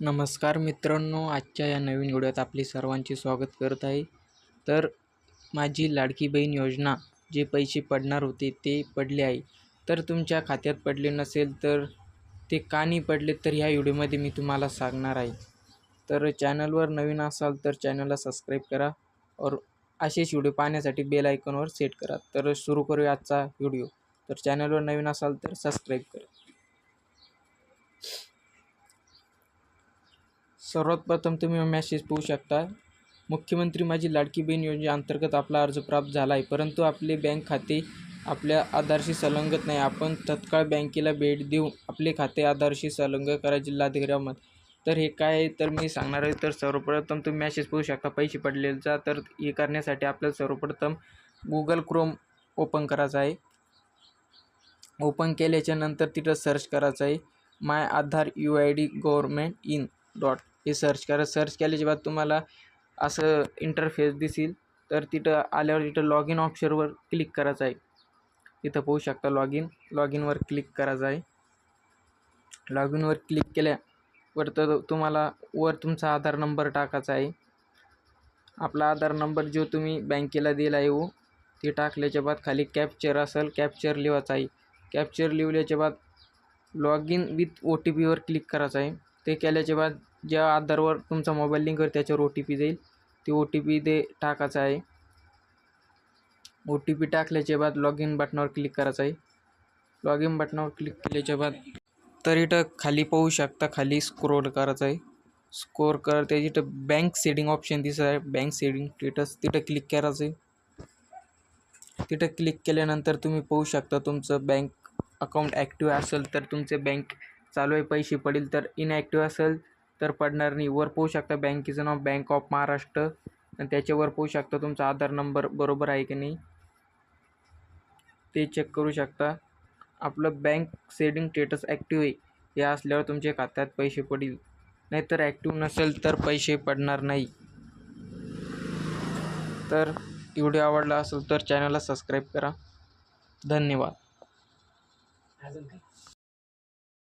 नमस्कार मित्रांनो आजच्या या नवीन व्हिडिओत आपले सर्वांचे स्वागत करत आहे. तर माझी लाडकी बहीण योजना जे पैसे पडणार होते ते पडले आहे. तर तुमच्या खात्यात पडले नसेल तर ते का नाही पडले तर ह्या व्हिडिओमध्ये मी तुम्हाला सांगणार आहे. तर चॅनलवर नवीन असाल तर चॅनलला सबस्क्राईब करा और असेच व्हिडिओ पाहण्यासाठी बेल आयकॉनवर सेट करा. तर सुरू करूया आजचा व्हिडिओ. तर चॅनलवर नवीन असाल तर सबस्क्राईब करा. सर्वात प्रथम तुम्ही मेसेज पाहू शकता. मुख्यमंत्री माझी लाडकी बहीण योजनेअंतर्गत आपला अर्ज प्राप्त झाला आहे परंतु आपले बँक खाते आपल्या आधारशी संलग्नत नाही. आपण तत्काळ बँकेला भेट देऊन आपले खाते आधारशी संलग्न करा जिल्हाधिकाऱ्यामध्ये तर हे काय आहे तर मी सांगणार आहे. तर सर्वप्रथम तुम्ही मॅसेज पाहू शकता. पैसे पडलेचा तर हे करण्यासाठी आपल्याला सर्वप्रथम गुगल क्रोम ओपन करायचं आहे. ओपन केल्याच्यानंतर तिथं सर्च करायचं आहे. My Aadhaar U I D government in dot हे सर्च करा. सर्च केल्याच्या बाद तुम्हाला असं इंटरफेस दिसेल. तर तिथं आल्यावर तिथं लॉग इन ऑप्शनवर क्लिक करायचं आहे. तिथं पाहू शकता लॉग इन लॉग इनवर क्लिक करायचं आहे. लॉग इनवर क्लिक केल्यावर तर तुम्हाला वर तुमचा आधार नंबर टाकायचा आहे. आपला आधार नंबर जो तुम्ही बँकेला दिला आहे हो ते टाकल्याच्या बाद खाली कॅप्चर असेल कॅप्चर लिवायचा आहे. कॅप्चर लिवल्याच्या बाद log in with O T पीवर क्लिक करायचं आहे. ते केल्याच्या बाद ज्या आधारवर तुमचा मोबाईल लिंक होईल त्याच्यावर ओ टी पी जाईल. ते ओ टी पी ते टाकायचं आहे. ओ टी पी टाकल्याच्या बाद लॉग इन बटनावर क्लिक करायचं आहे. लॉग इन बटनावर क्लिक केल्याच्या बाद तर इथं खाली पाहू शकता खाली स्क्रोल करायचं आहे. स्कोर कर त्याची इथं बँक सेडिंग ऑप्शन दिसत आहे. बँक सेडिंग स्टेटस तिथं क्लिक करायचं आहे. तिथं क्लिक केल्यानंतर तुम्ही पाहू शकता तुमचं बँक अकाउंट ॲक्टिव्ह असेल तर तुमचे बँक चालू आहे पैसे पडेल तर इनॲक्टिव्ह असेल. तर पडणार नाही वर पोहू शकता बँकेचं नाव बँक ऑफ महाराष्ट्र आणि त्याच्यावर पोहू शकता तुमचा आधार नंबर बरोबर आहे की नाही. ते चेक करू शकता. आपलं बँक सेडिंग स्टेटस ॲक्टिव्ह आहे. हे असल्यावर तुमच्या खात्यात पैसे पडतील नाहीतर ॲक्टिव्ह नसेल तर पैसे पडणार नाही. तर व्हिडिओ आवडला असेल तर चॅनलला सबस्क्राईब करा. धन्यवाद.